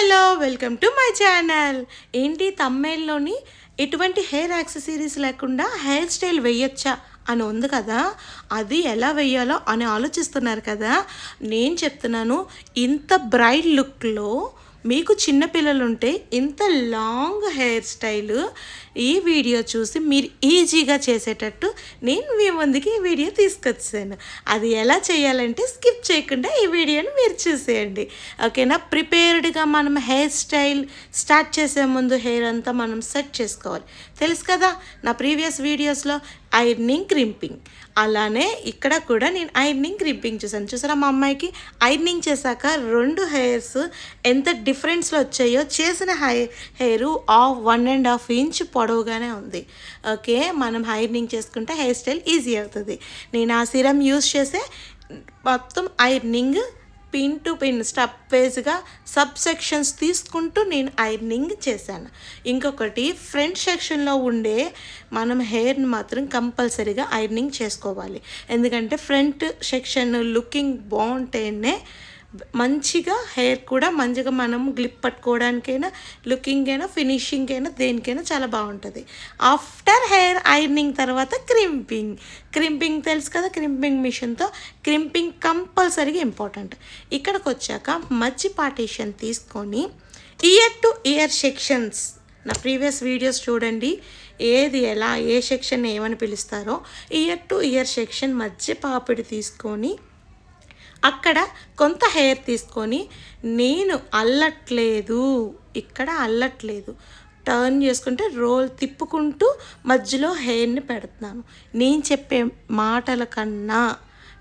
Hello welcome to my channel. ఏంటి తమ్మేల్లోని ఎటువంటి హెయిర్ యాక్సెసరీస్ లేకుండా హెయిర్ స్టైల్ వేయొచ్చా అని ఉంది కదా? అది ఎలా వేయాలో అని ఆలోచిస్తున్నారు కదా? నేను చెప్తున్నాను ఇంత బ్రైడ్ లుక్లో మీకు చిన్నపిల్లలు ఉంటే ఇంత లాంగ్ హెయిర్ స్టైల్ ఈ వీడియో చూసి మీరు ఈజీగా చేసేటట్టు నేను మీ ముందుకి ఈ వీడియో తీసుకొచ్చాను. అది ఎలా చేయాలంటే స్కిప్ చేయకుండా ఈ వీడియోని మీరు చూసేయండి. ఓకేనా? ప్రిపేర్డ్గా మనం హెయిర్ స్టైల్ స్టార్ట్ చేసే ముందు హెయిర్ అంతా మనం సెట్ చేసుకోవాలి. తెలుసు కదా నా ప్రీవియస్ వీడియోస్లో ఐర్నింగ్ క్రింపింగ్. అలానే ఇక్కడ కూడా నేను ఐర్నింగ్ క్రింపింగ్ చూసాను చూసారా మా అమ్మాయికి? ఐర్నింగ్ చేశాక రెండు హెయిర్స్ ఎంత డిఫరెన్స్లో వచ్చాయో చేసిన high hair of one and half inch పొడవుగానే ఉంది. ఓకే? మనం ఐర్నింగ్ చేసుకుంటే హెయిర్ స్టైల్ ఈజీ అవుతుంది. నేను ఆ సిరం యూస్ చేసే మొత్తం ironing pin to pin step వైజ్గా సబ్ సెక్షన్స్ తీసుకుంటూ నేను ఐర్నింగ్ చేశాను. ఇంకొకటి ఫ్రంట్ సెక్షన్లో ఉండే మనం హెయిర్ని మాత్రం కంపల్సరీగా ఐర్నింగ్ చేసుకోవాలి. ఎందుకంటే ఫ్రంట్ సెక్షన్ లుకింగ్ బాగుంటేనే మంచిగా హెయిర్ కూడా మంచిగా మనం గ్లిప్ పట్టుకోవడానికైనా లుకింగ్ అయినా ఫినిషింగ్ అయినా దేనికైనా చాలా బాగుంటుంది. ఆఫ్టర్ హెయిర్ ఐర్నింగ్ తర్వాత క్రింపింగ్. క్రింపింగ్ తెలుసు కదా క్రింపింగ్ మిషన్తో క్రింపింగ్ కంపల్సరీగా ఇంపార్టెంట్. ఇక్కడికి వచ్చాక మధ్య పార్టీషన్ తీసుకొని ఇయర్ టు ఇయర్ సెక్షన్స్ నా ప్రీవియస్ వీడియోస్ చూడండి ఏది ఎలా ఏ సెక్షన్ ఏమని పిలుస్తారో ఇయర్ టు ఇయర్ సెక్షన్ మధ్య పాపిడి తీసుకొని అక్కడ కొంత హెయిర్ తీసుకొని నేను అల్లట్లేదు ఇక్కడ అల్లట్లేదు. టర్న్ చేసుకుంటే రోల్ తిప్పుకుంటూ మధ్యలో హెయిర్ని పెడుతున్నాను. నేను చెప్పే మాటల కన్నా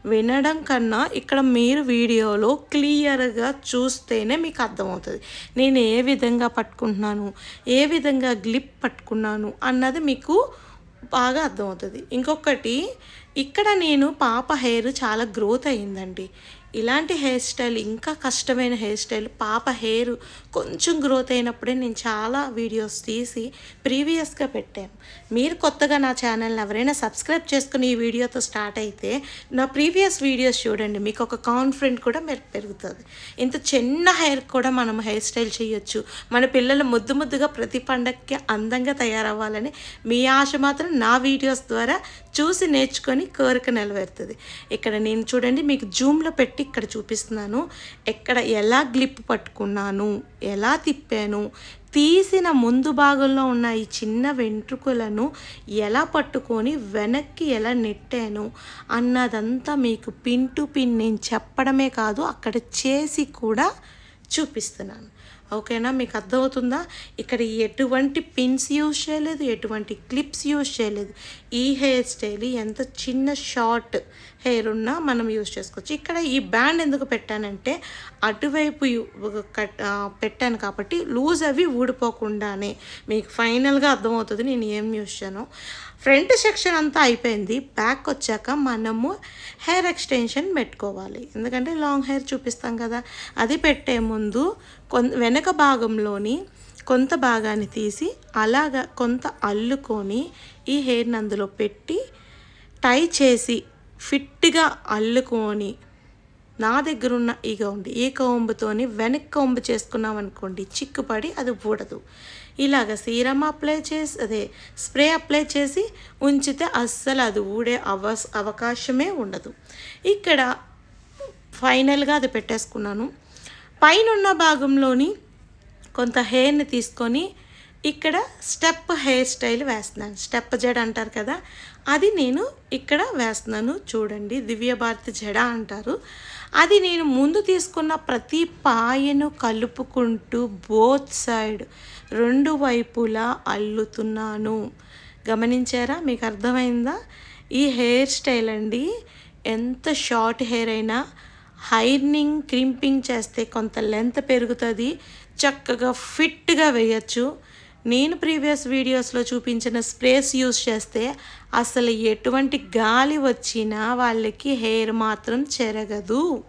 వినడం కన్నా ఇక్కడ మీరు వీడియోలో క్లియర్గా చూస్తేనే మీకు అర్థమవుతుంది. నేను ఏ విధంగా పట్టుకుంటున్నాను ఏ విధంగా గ్లిప్ పట్టుకున్నాను అన్నది మీకు బాగా అర్థమవుతుంది. ఇంకొకటి ఇక్కడ నేను పాప హెయిర్ చాలా గ్రోత్ అయ్యిందండి. ఇలాంటి హెయిర్ స్టైల్ ఇంకా కష్టమైన హెయిర్ స్టైల్ పాప హెయిర్ కొంచెం గ్రోత్ అయినప్పుడే నేను చాలా వీడియోస్ తీసి ప్రీవియస్గా పెట్టాను. మీరు కొత్తగా నా ఛానల్ని ఎవరైనా సబ్స్క్రైబ్ చేసుకుని ఈ వీడియోతో స్టార్ట్ అయితే నా ప్రీవియస్ వీడియోస్ చూడండి. మీకు ఒక కాన్ఫిడెంట్ కూడా మీరు పెరుగుతుంది. ఇంత చిన్న హెయిర్ కూడా మనం హెయిర్ స్టైల్ చేయొచ్చు. మన పిల్లలు ముద్దు ముద్దుగా ప్రతి పండగకి అందంగా తయారవ్వాలని మీ ఆశ మాత్రం నా వీడియోస్ ద్వారా చూసి నేర్చుకొని కోరిక నెలవేరుతుంది ఇక్కడ నేను చూడండి మీకు జూమ్లో పెట్టి ఇక్కడ చూపిస్తున్నాను. ఎక్కడ ఎలా గ్లిప్ పట్టుకున్నాను ఎలా తిప్పాను తీసిన ముందు భాగంలో ఉన్న ఈ చిన్న వెంట్రుకలను ఎలా పట్టుకొని వెనక్కి ఎలా నెట్టాను అన్నదంతా మీకు పిన్ టు పిన్ నేను చెప్పడమే కాదు అక్కడ చేసి కూడా చూపిస్తున్నాను. ఓకేనా? మీకు అర్థమవుతుందా? ఇక్కడ ఎటువంటి పిన్స్ యూజ్ చేయలేదు ఎటువంటి క్లిప్స్ యూజ్ చేయలేదు. ఈ హెయిర్ స్టైల్ ఎంత చిన్న షార్ట్ హెయిర్ ఉన్నా మనం యూజ్ చేసుకోవచ్చు. ఇక్కడ ఈ బ్యాండ్ ఎందుకు పెట్టానంటే అటువైపు కట్- పెట్టాను కాబట్టి లూజ్ అవి ఊడిపోకుండానే మీకు ఫైనల్గా అర్థమవుతుంది నేను ఏం యూజ్ చేయను. ఫ్రంట్ సెక్షన్ అంతా అయిపోయింది. బ్యాక్ వచ్చాక మనము హెయిర్ ఎక్స్టెన్షన్ పెట్టుకోవాలి. ఎందుకంటే లాంగ్ హెయిర్ చూపిస్తాం కదా. అది పెట్టే ముందు కొన్ వెనక భాగంలోని కొంత భాగాన్ని తీసి అలాగా కొంత అల్లుకొని ఈ హెయిర్ని అందులో పెట్టి టై చేసి ఫిట్గా అల్లుకొని నా దగ్గర ఉన్న ఈ గౌండి ఈ కొంబుతోని వెనక్కి కొంబు చేసుకున్నాం అనుకోండి చిక్కుపడి అది ఊడదు. ఇలాగ సీరం అప్లై చేసి అదే స్ప్రే అప్లై చేసి ఉంచితే అస్సలు అది ఊడే అవ అవకాశమే ఉండదు. ఇక్కడ ఫైనల్గా అది పెట్టేసుకున్నాను. పైన ఉన్న భాగంలోని కొంత హెయిర్ని తీసుకొని ఇక్కడ స్టెప్ హెయిర్ స్టైల్ వేస్తున్నాను. స్టెప్ జడ అంటారు కదా అది నేను ఇక్కడ వేస్తున్నాను చూడండి. దివ్య భారతి జడ అంటారు. అది నేను ముందు తీసుకున్న ప్రతి పాయను కలుపుకుంటూ బోత్ సైడ్ రెండు వైపులా అల్లుతున్నాను. గమనించారా? మీకు అర్థమైందా? ఈ హెయిర్ స్టైల్ అండి ఎంత షార్ట్ హెయిర్ అయినా హైర్నింగ్ క్రింపింగ్ చేస్తే కొంత లెంత్ పెరుగుతుంది చక్కగా ఫిట్గా వేయచ్చు. నేను ప్రీవియస్ వీడియోస్లో చూపించిన స్ప్రేస్ యూస్ చేస్తే అసలు ఎటువంటి గాలి వచ్చినా వాళ్ళకి హెయిర్ మాత్రం చెరగదు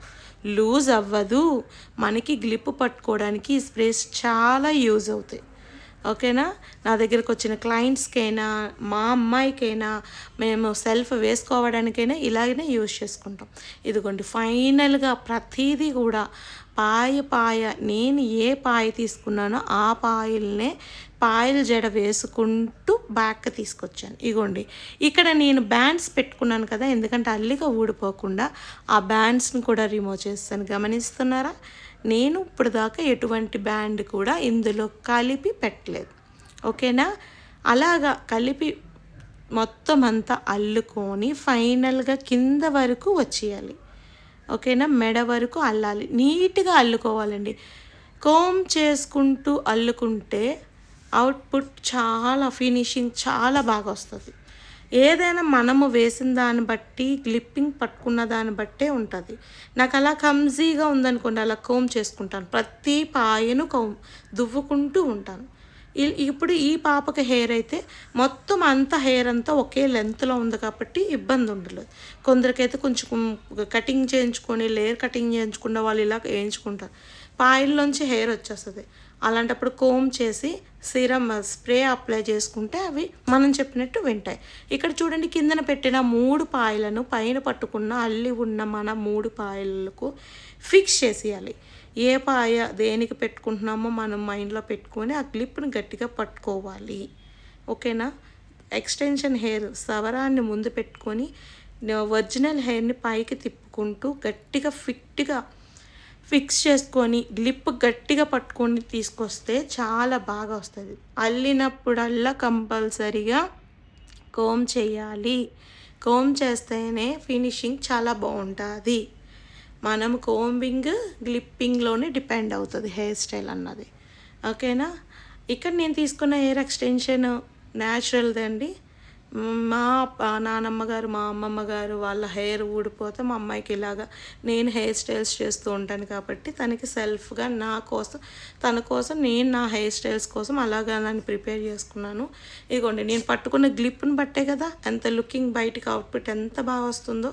లూజ్ అవ్వదు. మనకి గ్లిప్ పట్టుకోవడానికి ఈ స్ప్రేస్ చాలా యూజ్ అవుతాయి. ఓకేనా? నా దగ్గరకు వచ్చిన క్లయింట్స్కైనా మా అమ్మాయికైనా మేము సెల్ఫ్ వేసుకోవడానికైనా ఇలాగనే యూజ్ చేసుకుంటాం. ఇదిగోండి ఫైనల్గా ప్రతిదీ కూడా పాయ పాయ నేను ఏ పాయ తీసుకున్నానో ఆ పాయల్నే పాయల జడ వేసుకుంటూ బ్యాక్ తీసుకొచ్చాను. ఇగోండి ఇక్కడ నేను బ్యాండ్స్ పెట్టుకున్నాను కదా ఎందుకంటే అల్లిగా ఊడిపోకుండా ఆ బ్యాండ్స్ని కూడా రిమూవ్ చేస్తాను. గమనిస్తున్నారా? నేను ఇప్పుడు దాకా ఎటువంటి బ్యాండ్ కూడా ఇందులో కలిపి పెట్టలేదు. ఓకేనా? అలాగా కలిపి మొత్తం అంతా అల్లుకొని ఫైనల్గా కింద వరకు వచ్చేయాలి. ఓకేనా? మెడ వరకు అల్లాలి. నీట్గా అల్లుకోవాలండి. కోమ్ చేసుకుంటూ అల్లుకుంటే అవుట్పుట్ చాలా ఫినిషింగ్ చాలా బాగా వస్తుంది. ఏదైనా మనము వేసిన దాన్ని బట్టి క్లిప్పింగ్ పట్టుకున్న దాన్ని బట్టే ఉంటుంది. నాకు అలా కమ్జీగా ఉందనుకోండి అలా కోమ్ చేసుకుంటాను. ప్రతి పాయను కోమ్ దువ్వుకుంటూ ఉంటాను. ఇప్పుడు ఈ పాపకి హెయిర్ అయితే మొత్తం అంత హెయిర్ అంతా ఒకే లెంత్లో ఉంది కాబట్టి ఇబ్బంది ఉండలేదు కొందరికైతే కొంచెం కటింగ్ చేయించుకొని లేయర్ కటింగ్ చేయించుకున్న వాళ్ళు ఇలా వేయించుకుంటారు పాయిల్లోంచి హెయిర్ వచ్చేస్తుంది. అలాంటప్పుడు కోమ్ చేసి సిరమ్ స్ప్రే అప్లై చేసుకుంటే అవి మనం చెప్పినట్టు వింటాయి. ఇక్కడ చూడండి కిందన పెట్టిన మూడు పాయలను పైన పట్టుకున్న అల్లి ఉన్న మన మూడు పాయలకు ఫిక్స్ చేసేయాలి. ఏ పాయ దేనికి పెట్టుకుంటున్నామో మనం మైండ్లో పెట్టుకొని ఆ క్లిప్ని గట్టిగా పట్టుకోవాలి. ఓకేనా? ఎక్స్టెన్షన్ హెయిర్ సవరాన్ని ముందు పెట్టుకొని ఒరిజినల్ హెయిర్ని పైకి తిప్పుకుంటూ గట్టిగా ఫిట్గా ఫిక్స్ చేసుకొని గ్లిప్ గట్టిగా పట్టుకొని తీసుకొస్తే చాలా బాగా వస్తుంది. అల్లినప్పుడల్లా కంపల్సరిగా కోమ్ చేయాలి. కోమ్ చేస్తేనే ఫినిషింగ్ చాలా బాగుంటుంది. మనం కోంబింగ్ గ్లిప్పింగ్లోనే డిపెండ్ అవుతుంది హెయిర్ స్టైల్ అన్నది. ఓకేనా ఇక్కడ నేను తీసుకున్న హెయిర్ ఎక్స్టెన్షన్ న్యాచురల్ది అండి. మా నానమ్మ గారు మా అమ్మమ్మ గారు వాళ్ళ హెయిర్ ఊడిపోతే మా అమ్మాయికి ఇలాగా నేను హెయిర్ స్టైల్స్ చేస్తూ ఉంటాను కాబట్టి తనకి సెల్ఫ్గా నా కోసం తన కోసం నేను నా హెయిర్ స్టైల్స్ కోసం అలాగా నన్ను ప్రిపేర్ చేసుకున్నాను. ఇదిగోండి నేను పట్టుకున్న గ్లిప్ని బట్టే కదా ఎంత లుకింగ్ బయటికి అవుట్పుట్ ఎంత బాగా వస్తుందో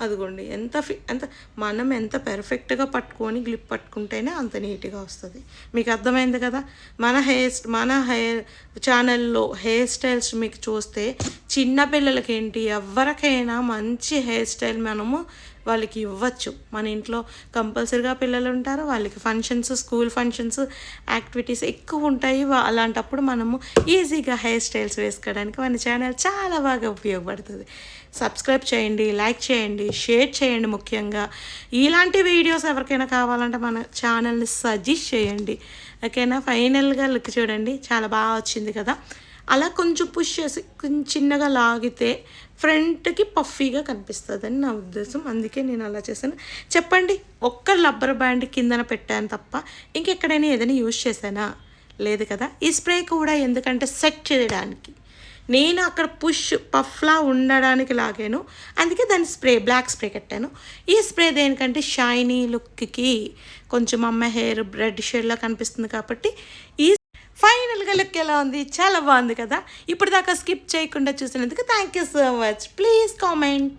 అదిగోండి ఎంత ఫి ఎంత మనం ఎంత పెర్ఫెక్ట్గా పట్టుకొని గ్లిప్ పట్టుకుంటేనే అంత నీట్గా వస్తుంది. మీకు అర్థమైంది కదా? మన హెయిర్ మన హెయిర్ ఛానల్లో హెయిర్ స్టైల్స్ మీకు చూస్తే చిన్నపిల్లలకి ఏంటి ఎవరికైనా మంచి హెయిర్ స్టైల్ మనము వాళ్ళకి ఇవ్వచ్చు. మన ఇంట్లో కంపల్సరీగా పిల్లలు ఉంటారు. వాళ్ళకి ఫంక్షన్స్ స్కూల్ ఫంక్షన్స్ యాక్టివిటీస్ ఎక్కువ ఉంటాయి. అలాంటప్పుడు మనము ఈజీగా హెయిర్ స్టైల్స్ వేసుకోవడానికి మన ఛానల్ చాలా బాగా ఉపయోగపడుతుంది. సబ్స్క్రైబ్ చేయండి లైక్ చేయండి షేర్ చేయండి ముఖ్యంగా. ఇలాంటి వీడియోస్ ఎవరికైనా కావాలంటే మన ఛానల్ని సజెస్ట్ చేయండి. ఓకేనా ఫైనల్గా లుక్ చూడండి. చాలా బాగా వచ్చింది కదా? అలా కొంచెం పుష్ చేసి కొంచెం చిన్నగా లాగితే ఫ్రంట్కి పఫీగా కనిపిస్తుందని నా ఉద్దేశం. అందుకే నేను అలా చేశాను. చెప్పండి ఒక్క రబ్బర్ బ్యాండ్ కిందన పెట్టాను తప్ప ఇంకెక్కడైనా ఏదైనా యూజ్ చేశానా? లేదు కదా. ఈ స్ప్రే కూడా ఎందుకంటే సెట్ చేయడానికి. నేను అక్కడ పుష్ పఫ్లా ఉండడానికి లాగాను. అందుకే దాని స్ప్రే బ్లాక్ స్ప్రే కట్టాను. ఈ స్ప్రే దేనికంటే షైనీ లుక్కి కొంచెం అమ్మ హెయిర్ రెడ్ షేడ్లో కనిపిస్తుంది కాబట్టి ఈ ఫైనల్గా లుక్ ఎలా ఉంది? చాలా బాగుంది కదా. ఇప్పుడు దాకా స్కిప్ చేయకుండా చూసినందుకు thank you so much please comment